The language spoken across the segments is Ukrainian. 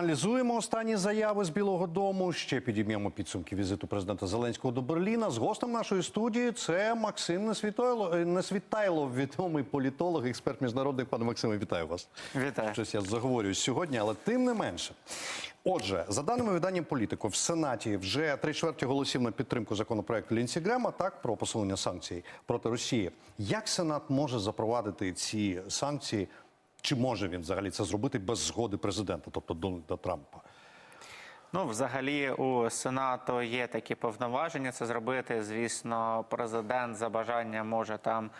Проаналізуємо останні заяви з Білого Дому. Ще підіб'ємо підсумки візиту президента Зеленського до Берліна. З гостем нашої студії це Максим Несвітайло, е, Несвітайло, відомий політолог, експерт міжнародний. Пане Максиме, вітаю вас. Вітаю. Щось я заговорююсь сьогодні, але тим не менше. Отже, за даними видання політико, в Сенаті вже три чверті голосів на підтримку законопроекту Лінсі Грема, так про посилення санкцій проти Росії. Як Сенат може запровадити ці санкції? Чи може він взагалі це зробити без згоди президента, тобто Дональда Трампа? Ну, взагалі, у Сенату є такі повноваження це зробити. Звісно, президент за бажанням може там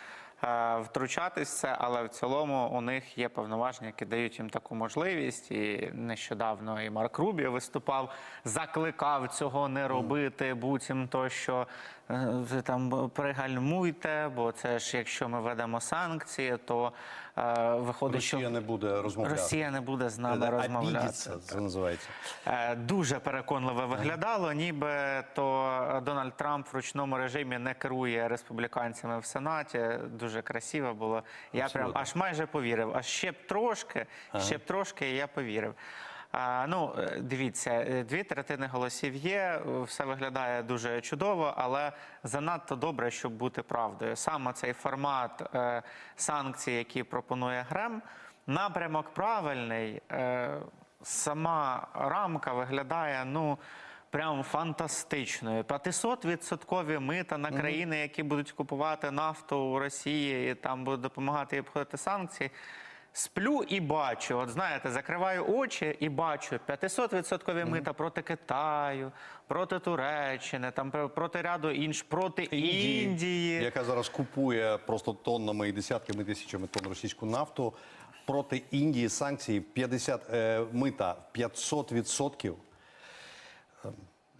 е, втручатись це, але в цілому у них є повноваження, які дають їм таку можливість. І нещодавно і Марк Рубі виступав, закликав цього не робити, буцімто що е, ви там пригальмуйте, бо це ж якщо ми ведемо санкції, то е, виходить, Росія що не буде розмовляти. Росія не буде з нами розмовляти. Обідеться, це називається. Е, Дуже переконливо виглядало, ніби то Дональд Трамп в ручному режимі не керує республіканцями в Сенаті. Дуже красиво було. Я прям аж майже повірив. А ще б трошки, ще б трошки, і я повірив. А, ну, е, дивіться, е, дві третини голосів є, все виглядає дуже чудово, але занадто добре, щоб бути правдою. Саме цей формат е, санкцій, які пропонує Грем, напрямок правильний. Е, сама рамка виглядає, ну. Прям фантастичною. 500% мита на країни, які будуть купувати нафту у Росії і там будуть допомагати їй обходити санкції. Сплю і бачу. От знаєте, закриваю очі і бачу 500% мита проти Китаю, проти Туреччини, там про- проти ряду інших, проти Індії. яка зараз купує просто тоннами і десятками тисячами тонн російську нафту. Проти Індії санкції 50 е, мита 500%.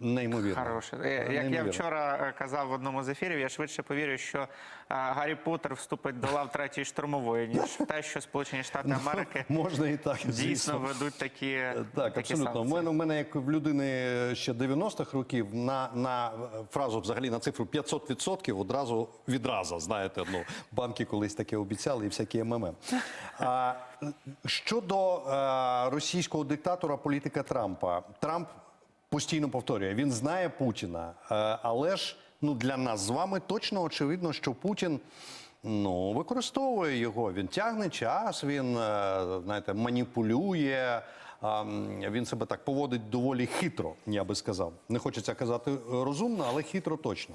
Неймовірно. Хороше. Е, Як я вчора е, казав в одному з ефірів, я швидше повірю, що е, Гаррі Поттер вступить до лав третьої штурмової, ніж в те, що Сполучені Штати Америки Можна і так, дійсно звісно. ведуть такі, Так, такі абсолютно. У мене, у мене, як в людини ще 90-х років, на, на фразу взагалі на цифру 500% одразу відразу, знаєте, ну, банки колись таке обіцяли і всякі МММ. А, щодо а, російського диктатора, політика Трампа. Трамп постійно повторює, він знає Путіна, але ж ну, для нас з вами точно очевидно, що Путін ну, використовує його. Він тягне час, він е, знаєте, маніпулює. Він себе так поводить доволі хитро, я би сказав. Не хочеться казати е, розумно, але хитро точно.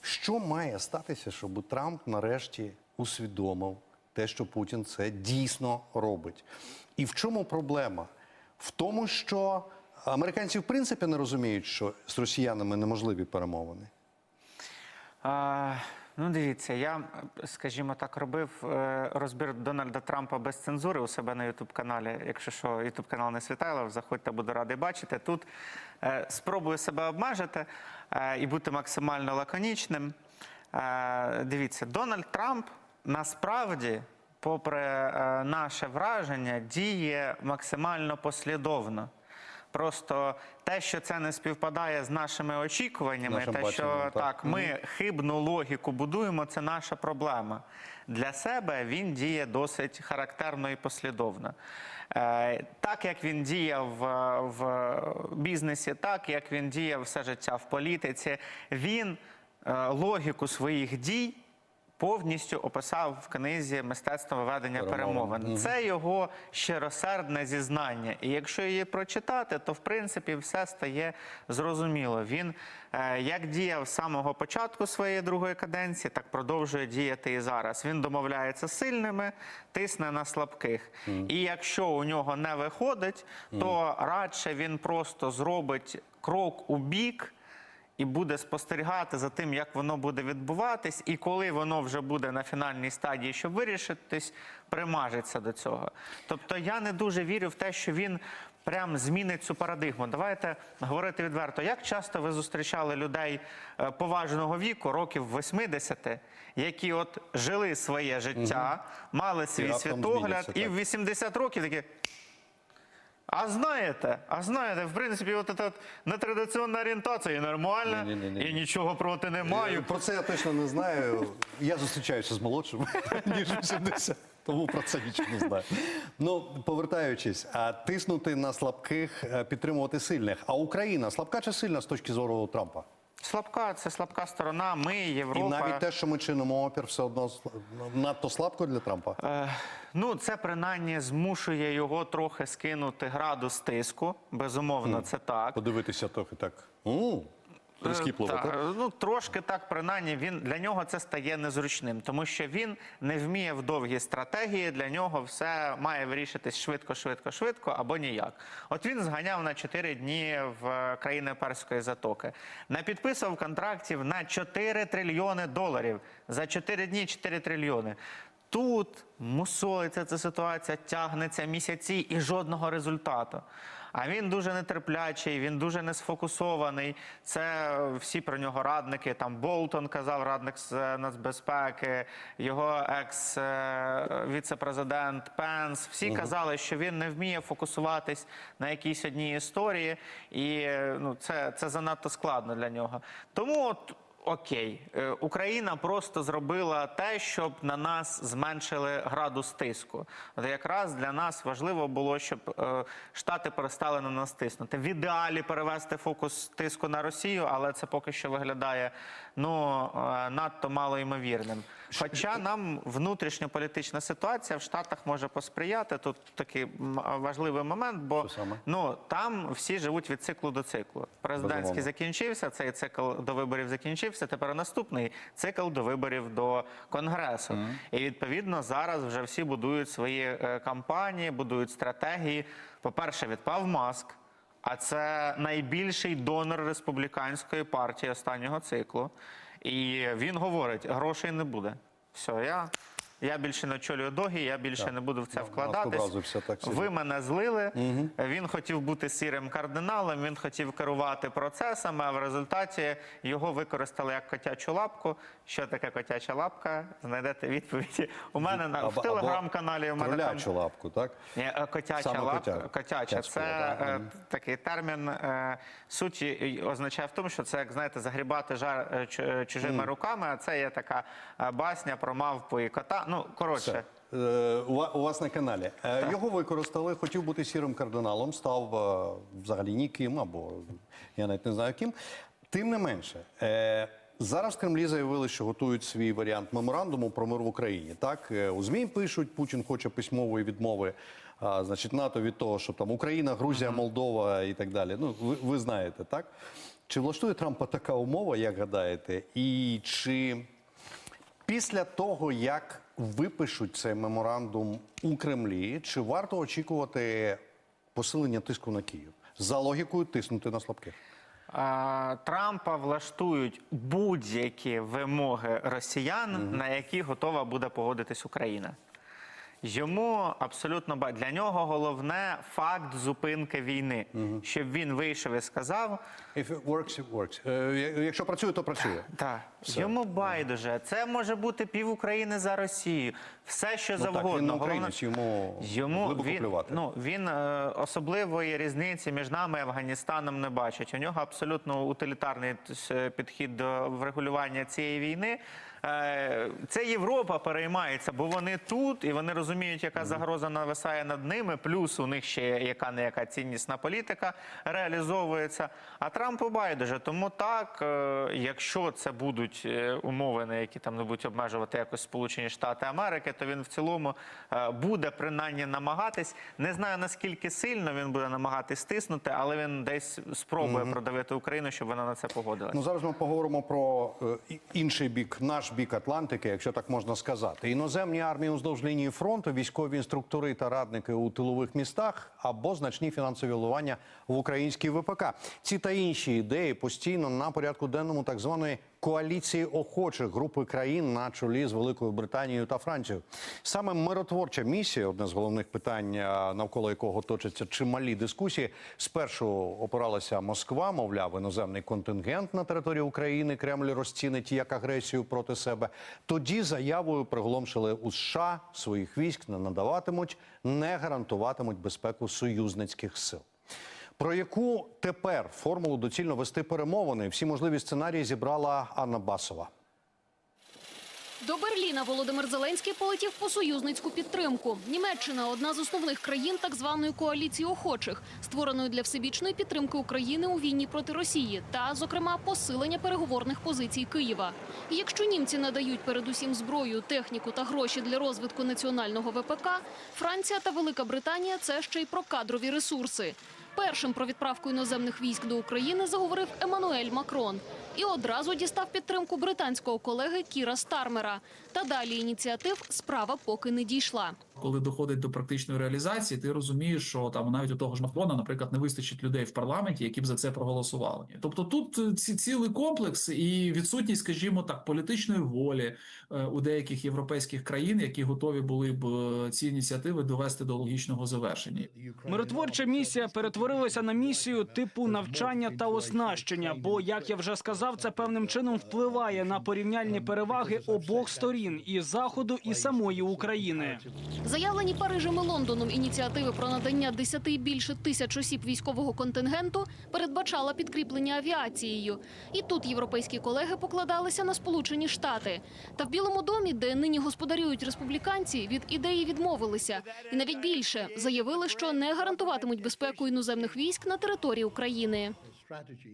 Що має статися, щоб Трамп нарешті усвідомив те, що Путін це дійсно робить? І в чому проблема? В тому, що американці в принципі не розуміють, що з росіянами неможливі перемовини. А, ну, дивіться, я, скажімо так, робив е, розбір Дональда Трампа без цензури у себе на Ютуб каналі. Якщо що, Ютуб канал не Світайлов, заходьте, буду радий бачити. Тут е, спробую себе обмежити е, і бути максимально лаконічним. Дивіться, Дональд Трамп насправді, попри наше враження, діє максимально послідовно. Просто те, що це не співпадає з нашими очікуваннями, Нашим те, що так. так, ми хибну логіку будуємо, це наша проблема. Для себе він діє досить характерно і послідовно. Е, так як він діяв в, в бізнесі, так як він діяв все життя в політиці, він е, логіку своїх дій. Повністю описав в книзі мистецтво ведення Перемовин. перемовин. Це його щиросердне зізнання. І якщо її прочитати, то в принципі все стає зрозуміло. Він е, як діяв з самого початку своєї другої каденції, так продовжує діяти і зараз. Він домовляється з сильними, тисне на слабких. І якщо у нього не виходить, то радше він просто зробить крок у бік і буде спостерігати за тим, як воно буде відбуватись, і коли воно вже буде на фінальній стадії, щоб вирішитись, примажеться до цього. Тобто я не дуже вірю в те, що він прям змінить цю парадигму. Давайте говорити відверто. Як часто ви зустрічали людей е, поважного віку, років 80, які от жили своє життя, мали свій раптом світогляд, і в 80 років такі. А знаєте, а знаєте, в принципі, от ця нетрадиційна орієнтація і нормальна, Ні-ні-ні. і нічого проти не Е, маю. Про це я точно не знаю. Я зустрічаюся з молодшим, ніж 80. Тому про це нічого не знаю. Ну, повертаючись, а тиснути на слабких, е, підтримувати сильних. А Україна слабка чи сильна з точки зору Трампа? Слабка, це слабка сторона. Ми, Європа. І навіть те, що ми чинимо опір, все одно надто слабко для Трампа. Е, Ну, це принаймні змушує його трохи скинути градус тиску. Безумовно, це так. Подивитися трохи так. «М, Прискіпливо. Е, так? ну трошки так, принаймні, він для нього це стає незручним, тому що він не вміє в довгій стратегії. Для нього все має вирішитись швидко, швидко, швидко або ніяк. От він зганяв на 4 дні в країни Перської затоки, напідписував контрактів на 4 трильйони доларів за 4 дні 4 трильйони. Тут мусолиться ця ситуація, тягнеться місяці і жодного результату. А він дуже нетерплячий, він дуже несфокусований. Це всі про нього радники. Там Болтон казав, радник з е, нацбезпеки, його екс-віце-президент Пенс. Всі казали, що він не вміє фокусуватись на якійсь одній історії, і е, ну, це, це занадто складно для нього. Тому от. Окей, Е, Україна просто зробила те, щоб на нас зменшили градус тиску. От якраз для нас важливо було, щоб е, Штати перестали на нас тиснути. В ідеалі перевести фокус тиску на Росію, але це поки що виглядає ну е, надто малоймовірним. Хоча нам внутрішньополітична ситуація в Штатах може посприяти. Тут такий важливий момент, бо ну там всі живуть від циклу до циклу. Президентський Безумовно. закінчився, цей цикл до виборів закінчився. Тепер наступний цикл до виборів до конгресу. І відповідно зараз вже всі будують свої е, кампанії, будують стратегії. По-перше, відпав маск. А це найбільший донор республіканської партії останнього циклу. І він говорить: грошей не буде. Все, я, я більше не очолюю догі, я більше не буду в це вкладатись. так. Ви мене злили. Він хотів бути сірим кардиналом, він хотів керувати процесами, а в результаті його використали як котячу лапку. Що таке котяча лапка? Знайдете відповіді. У мене на в телеграм-каналі. У мене там лапку, так? ні, е, Котяча Саме лапка, котя- котяча, це е, такий термін. Е, суть означає в тому, що це як знаєте, загрібати жар е, е, чужими руками. А це є така басня про мавпу і кота. Ну коротше, Е, У вас на каналі. Е, Його використали, хотів бути сірим кардиналом, став е, взагалі ніким, або я навіть не знаю ким. Тим не менше, зараз в Кремлі заявили, що готують свій варіант меморандуму про мир в Україні. Так, у ЗМІ пишуть, Путін хоче письмової відмови. а, Значить, НАТО від того, що там Україна, Грузія, Молдова і так далі. Ну, ви, ви знаєте, так? Чи влаштує Трампа така умова, як гадаєте? І чи Після того, як випишуть цей меморандум у Кремлі, чи варто очікувати посилення тиску на Київ? За логікою тиснути на слабких. Трампа влаштують будь-які вимоги росіян, на які готова буде погодитись Україна. Йому абсолютно для нього головне факт зупинки війни, щоб він вийшов і сказав: If it works, it works. Е, якщо працює, то працює. Так, йому байдуже. Це може бути пів України за Росію. Все, що Ну, так, завгодно. він не Головне- українець, йому, Йому глибоко він, плювати. ну, він е, особливої різниці між нами і Афганістаном не бачить. У нього абсолютно утилітарний е, підхід до врегулювання цієї війни. Е, Це Європа переймається, бо вони тут і вони розуміють, яка загроза нависає над ними. Плюс у них ще яка не яка ціннісна політика реалізовується. А Трампу байдуже. Тому так, е, якщо це будуть е, умови, на які там не будуть обмежувати якось Сполучені Штати Америки, то він в цілому буде принаймні намагатись. Не знаю наскільки сильно він буде намагатись стиснути, але він десь спробує продавити Україну, щоб вона на це погодилась. Ну зараз ми поговоримо про інший бік, наш бік Атлантики, якщо так можна сказати. Іноземні армії уздовж лінії фронту, військові інструктори та радники у тилових містах або значні фінансові вливання в українській ВПК. Ці та інші ідеї постійно на порядку денному так званої коаліції охочих групи країн на чолі з Великою Британією та Францією. Саме миротворча місія одне з головних питань, навколо якого точаться чималі дискусії. Спершу опиралася Москва, мовляв, іноземний контингент на території України Кремль розцінить як агресію проти себе. Тоді заявою приголомшили у США своїх військ не надаватимуть, не гарантуватимуть безпеку союзницьких сил. Про яку тепер формулу доцільно вести перемовини? Всі можливі сценарії зібрала Анна Басова. До Берліна Володимир Зеленський полетів по союзницьку підтримку. Німеччина одна з основних країн так званої коаліції охочих, створеної для всебічної підтримки України у війні проти Росії, та, зокрема, посилення переговорних позицій Києва. І якщо німці надають передусім зброю, техніку та гроші для розвитку національного ВПК, Франція та Велика Британія це ще й про кадрові ресурси. Першим про відправку іноземних військ до України заговорив Еммануель Макрон і одразу дістав підтримку британського колеги Кіра Стармера. Та далі ініціатив справа поки не дійшла. Коли доходить до практичної реалізації, ти розумієш, що там навіть у того ж Макрона, наприклад, не вистачить людей в парламенті, які б за це проголосували. Тобто тут е, ці цілий комплекс і відсутність, скажімо так, політичної волі е, у деяких європейських країн, які готові були б е, ці ініціативи довести до логічного завершення. Миротворча місія перетворилася на місію типу навчання та оснащення. Бо, як я вже сказав, це певним чином впливає на порівняльні переваги обох сторін і заходу, і самої України. Заявлені Парижем і Лондоном ініціативи про надання 10 і більше тисяч осіб військового контингенту передбачала підкріплення авіацією. І тут європейські колеги покладалися на Сполучені Штати. Та в Білому домі, де нині господарюють республіканці, від ідеї відмовилися. І навіть більше заявили, що не гарантуватимуть безпеку іноземних військ на території України.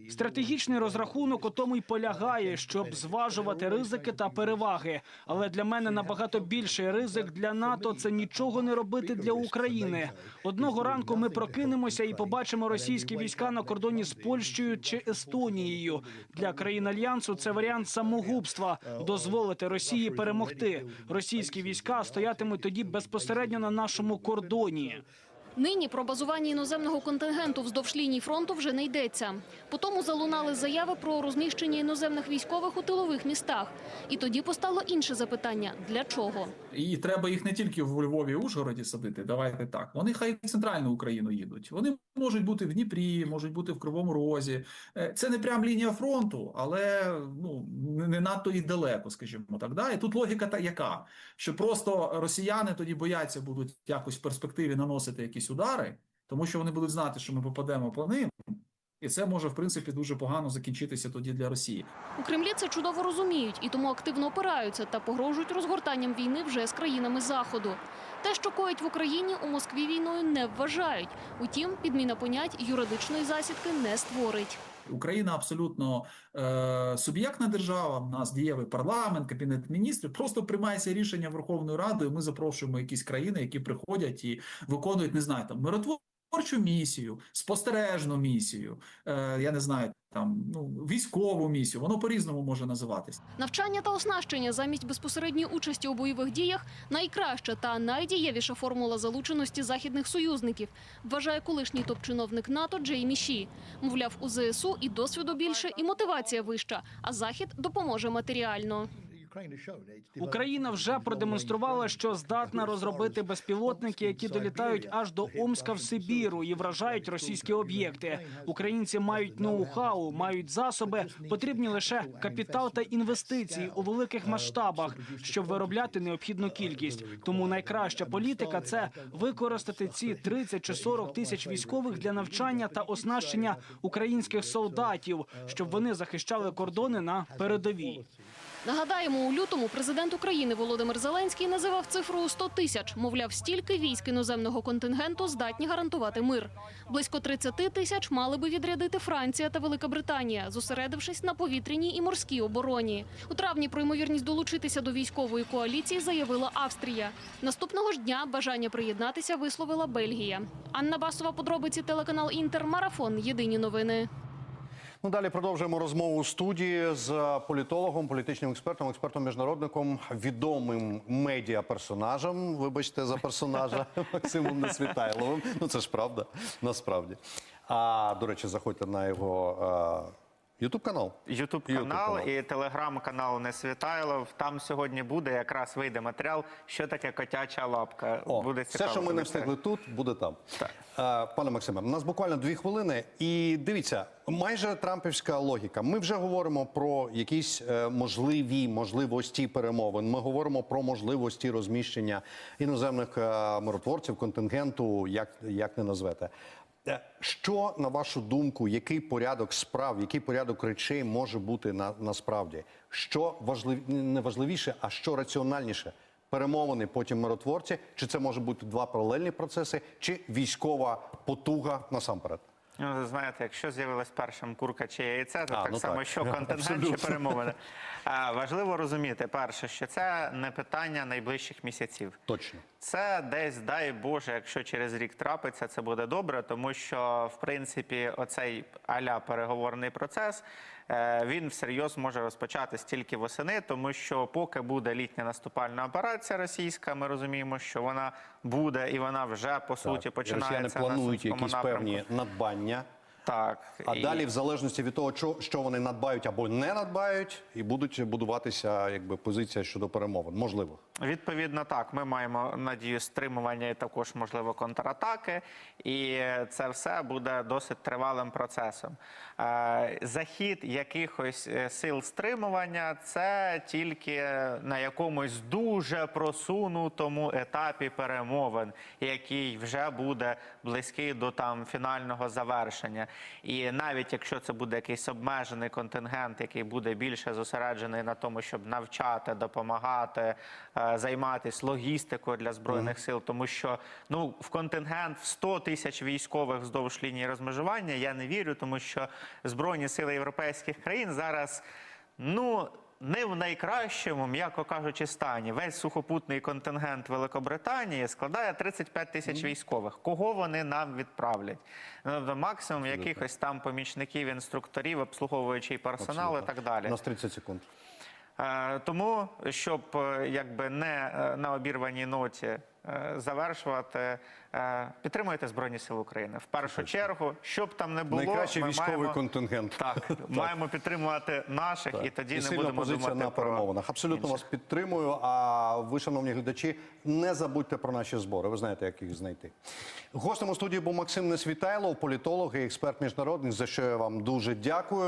Стратегічний розрахунок у тому й полягає, щоб зважувати ризики та переваги. Але для мене набагато більший ризик для НАТО це нічого не робити для України. Одного ранку ми прокинемося і побачимо російські війська на кордоні з Польщею чи Естонією. Для країн альянсу це варіант самогубства дозволити Росії перемогти. Російські війська стоятимуть тоді безпосередньо на нашому кордоні. Нині про базування іноземного контингенту вздовж ліній фронту вже не йдеться. Потому залунали заяви про розміщення іноземних військових у тилових містах. І тоді постало інше запитання: для чого? І треба їх не тільки в Львові і Ужгороді садити. Давайте так. Вони хай в центральну Україну їдуть. Вони можуть бути в Дніпрі, можуть бути в Кривому Розі. Е, Це не прям лінія фронту, але ну не надто і далеко, скажімо так. Да? І тут логіка та яка, що просто росіяни тоді бояться будуть якось в перспективі наносити якісь удари, тому що вони будуть знати, що ми попадемо по ним. І це може в принципі дуже погано закінчитися тоді для Росії. У Кремлі це чудово розуміють і тому активно опираються та погрожують розгортанням війни вже з країнами заходу. Те, що коїть в Україні, у Москві війною не вважають. Утім, підміна понять юридичної засідки не створить. Україна абсолютно е, суб'єктна держава. У нас дієвий парламент, кабінет міністрів. Просто приймається рішення Верховною Радою. Ми запрошуємо якісь країни, які приходять і виконують, не знаю, там миротворчу місію, спостережну місію. Е, я не знаю, там ну військову місію. Воно по-різному може називатись. Навчання та оснащення замість безпосередньої участі у бойових діях найкраща та найдієвіша формула залученості західних союзників, вважає колишній топ-чиновник НАТО Джеймі Ші. Мовляв, у ЗСУ і досвіду більше, і мотивація вища, а захід допоможе матеріально. Україна вже продемонструвала, що здатна розробити безпілотники, які долітають аж до Омска в Сибіру і вражають російські об'єкти. Українці мають ноу-хау, мають засоби, потрібні лише капітал та інвестиції. у великих масштабах, щоб виробляти необхідну кількість. Тому найкраща політика це використати ці 30 чи 40 тисяч військових для навчання та оснащення українських солдатів, щоб вони захищали кордони на передовій. Нагадаємо, у лютому президент України Володимир Зеленський називав цифру у 100 тисяч. Мовляв, стільки військ іноземного контингенту здатні гарантувати мир. Близько 30 тисяч мали би відрядити Франція та Велика Британія, зосередившись на повітряній і морській обороні. У травні про ймовірність долучитися до військової коаліції заявила Австрія. Наступного ж дня бажання приєднатися висловила Бельгія. Анна Басова, подробиці телеканал Інтер, марафон. Єдині новини. Ну, далі продовжуємо розмову у студії з політологом, політичним експертом, експертом-міжнародником, відомим медіа-персонажем. Вибачте за персонажа Максимом Несвітайловим. Ну це ж правда, насправді. А до речі, заходьте на його Ютуб канал. Ютуб канал і телеграм-канал Не Світайлов. Там сьогодні буде якраз вийде матеріал, що таке котяча лапка. О, буде все, що ми не встигли тут, буде там. Так. Пане Максиме, у нас буквально дві хвилини. І дивіться, майже трампівська логіка. Ми вже говоримо про якісь е, можливі можливості перемовин. Ми говоримо про можливості розміщення іноземних е, миротворців, контингенту, як, як не назвете. Е, Що на вашу думку, який порядок справ, який порядок речей може бути на, насправді? Що важлив... не важливіше, а що раціональніше? Перемовини, потім миротворці, чи це може бути два паралельні процеси, чи військова потуга насамперед? Ну, ви знаєте, якщо з'явилась першим курка чи яйце, то А, так ну само, так. що контингент чи перемовини. Важливо розуміти, перше, що це не питання найближчих місяців. Точно. Це десь, дай Боже, якщо через рік трапиться, це буде добре, тому що в принципі оцей аля переговорний процес він всерйоз може розпочатись тільки восени, тому що поки буде літня наступальна операція російська, ми розуміємо, що вона буде і вона вже по суті Так. Починається Росіяни планують на якісь напрямку. певні надбання. Так А і- далі, в залежності від того, що, що вони надбають або не надбають, і будуть будуватися якби позиція щодо перемовин. Можливо. Відповідно, так, ми маємо надію стримування і також можливо контратаки, і це все буде досить тривалим процесом. Е, Захід якихось е, сил стримування це тільки на якомусь дуже просунутому етапі перемовин, який вже буде близький до там фінального завершення. І навіть якщо це буде якийсь обмежений контингент, який буде більше зосереджений на тому, щоб навчати, допомагати, е, займатися логістикою для збройних сил, тому що ну в контингент в 100 тисяч військових вздовж лінії розмежування я не вірю, тому що збройні сили європейських країн зараз ну. Не в найкращому, м'яко кажучи, стані. Весь сухопутний контингент Великобританії складає 35 тисяч військових. Кого вони нам відправлять? Ну, тобто максимум якихось там помічників, інструкторів, обслуговуючий персонал і так далі. У нас 30 секунд. Е, Тому, щоб е, якби не е, на обірваній ноті завершувати, е, підтримуйте Збройні Сили України. В першу чергу, щоб там не було, Найкращий ми військовий маємо, контингент. так, маємо підтримувати наших, і тоді і не будемо думати на перемовинах. Абсолютно інших. вас підтримую. А ви, шановні глядачі, не забудьте про наші збори. Ви знаєте, як їх знайти. Гостем у студії був Максим Несвітайлов, політолог і експерт міжнародний, за що я вам дуже дякую.